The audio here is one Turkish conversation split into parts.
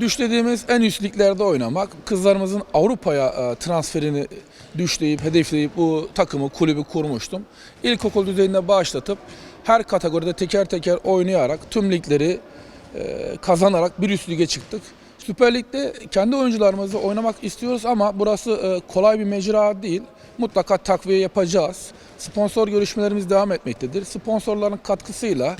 Düşlediğimiz en üst liglerde oynamak, kızlarımızın Avrupa'ya e, transferini düşleyip, hedefleyip bu takımı, kulübü kurmuştum. İlkokul düzeyinde başlatıp her kategoride teker teker oynayarak tüm ligleri e, kazanarak bir üst lige çıktık. Süper Lig'de kendi oyuncularımızla oynamak istiyoruz ama burası e, kolay bir mecra değil. Mutlaka takviye yapacağız. Sponsor görüşmelerimiz devam etmektedir. Sponsorların katkısıyla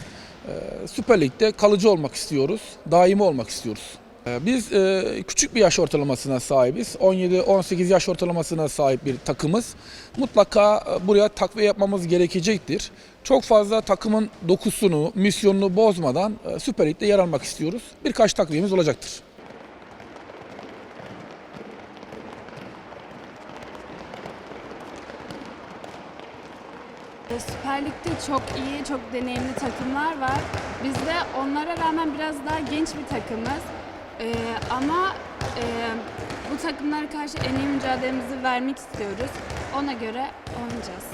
e, Süper Lig'de kalıcı olmak istiyoruz, daimi olmak istiyoruz. E, Biz e, küçük bir yaş ortalamasına sahibiz. 17-18 yaş ortalamasına sahip bir takımız. Mutlaka e, buraya takviye yapmamız gerekecektir. Çok fazla takımın dokusunu, misyonunu bozmadan e, Süper Lig'de yer almak istiyoruz. Birkaç takviyemiz olacaktır. Süper Lig'de çok iyi, çok deneyimli takımlar var. Biz de onlara rağmen biraz daha genç bir takımız. E, ama e, bu takımlara karşı en iyi mücadelemizi vermek istiyoruz. Ona göre oynayacağız.